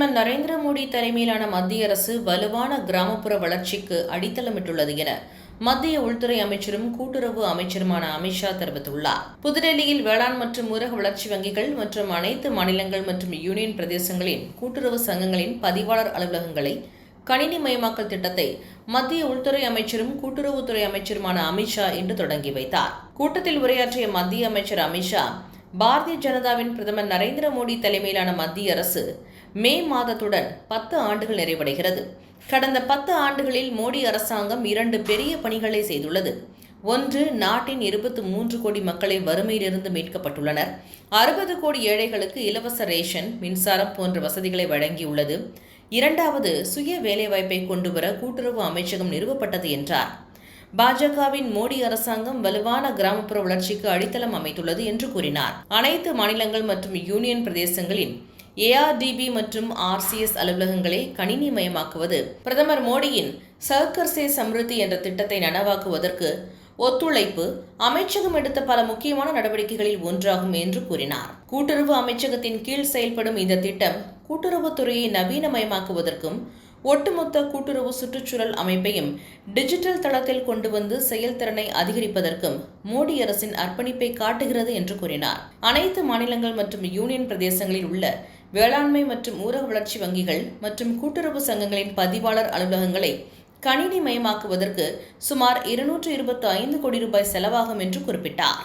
பிரதமர் நரேந்திர மோடி தலைமையிலான மத்திய அரசு வலுவான கிராமப்புற வளர்ச்சிக்கு அடித்தளமிட்டுள்ளது என மத்திய உள்துறை அமைச்சரும் கூட்டுறவு அமைச்சருமான அமித்ஷா தெரிவித்துள்ளார். புதுடெல்லியில் வேளாண் மற்றும் ஊரக வளர்ச்சி வங்கிகள் மற்றும் அனைத்து மாநிலங்கள் மற்றும் யூனியன் பிரதேசங்களின் கூட்டுறவு சங்கங்களின் பதிவாளர் அலுவலகங்களை கணினி மயமாக்கல் திட்டத்தை மத்திய உள்துறை அமைச்சரும் கூட்டுறவுத்துறை அமைச்சருமான அமித்ஷா இன்று தொடங்கி வைத்தார். கூட்டத்தில் உரையாற்றிய மத்திய அமைச்சர் அமித்ஷா பாரதிய ஜனதாவின் பிரதமர் நரேந்திர மோடி தலைமையிலான மத்திய அரசு மே மாதத்துடன் பத்து ஆண்டுகள் நிறைவடைகிறது. கடந்த பத்து ஆண்டுகளில் மோடி அரசாங்கம் இரண்டு பெரிய பணிகளை செய்துள்ளது. ஒன்று நாட்டின் இருபத்தி மூன்று கோடி மக்களை வறுமையிலிருந்து மீட்கப்பட்டுள்ளனர். அறுபது கோடி ஏழைகளுக்கு இலவச ரேஷன் மின்சாரம் போன்ற வசதிகளை வழங்கியுள்ளது. இரண்டாவது சுய வேலைவாய்ப்பை கொண்டுவர கூட்டுறவு அமைச்சகம் நிறுவப்பட்டது என்றார். பாஜகவின் மோடி அரசாங்கம் வலுவான கிராமப்புற வளர்ச்சிக்கு அடித்தளம் அமைத்துள்ளது என்று கூறினார். அனைத்து மாநிலங்கள் மற்றும் யூனியன் பிரதேசங்களின் ஏஆர்டிபி மற்றும் ஆர்சிஎஸ் அலுவலகங்களை கணினிமயமாக்குவது. பிரதமர் மோடியின் சர்க்கர் சே சம்ருத்தி என்ற திட்டத்தை நனவாக்குவதற்கு ஒத்துழைப்பு அமைச்சகம் எடுத்த பல முக்கியமான நடவடிக்கைகளில் ஒன்றாகும் என்று கூறினார். கூட்டுறவு அமைச்சகத்தின் கீழ் செயல்படும் இந்த திட்டம் கூட்டுறவுத்துறையை நவீனமயமாக்குவதற்கும் ஒட்டுமொத்த கூட்டுறவு சுற்றுச்சூழல் அமைப்பையும் டிஜிட்டல் தளத்தில் கொண்டு வந்து செயல்திறனை அதிகரிப்பதற்கும் மோடி அரசின் அர்ப்பணிப்பை காட்டுகிறது என்று கூறினார். அனைத்து மாநிலங்கள் மற்றும் யூனியன் பிரதேசங்களில் உள்ள வேளாண்மை மற்றும் ஊரக வளர்ச்சி வங்கிகள் மற்றும் கூட்டுறவு சங்கங்களின் பதிவாளர் அலுவலகங்களை கணினி மயமாக்குவதற்கு சுமார் இருநூற்று இருபத்தி ஐந்து கோடி ரூபாய் செலவாகும் என்று குறிப்பிட்டார்.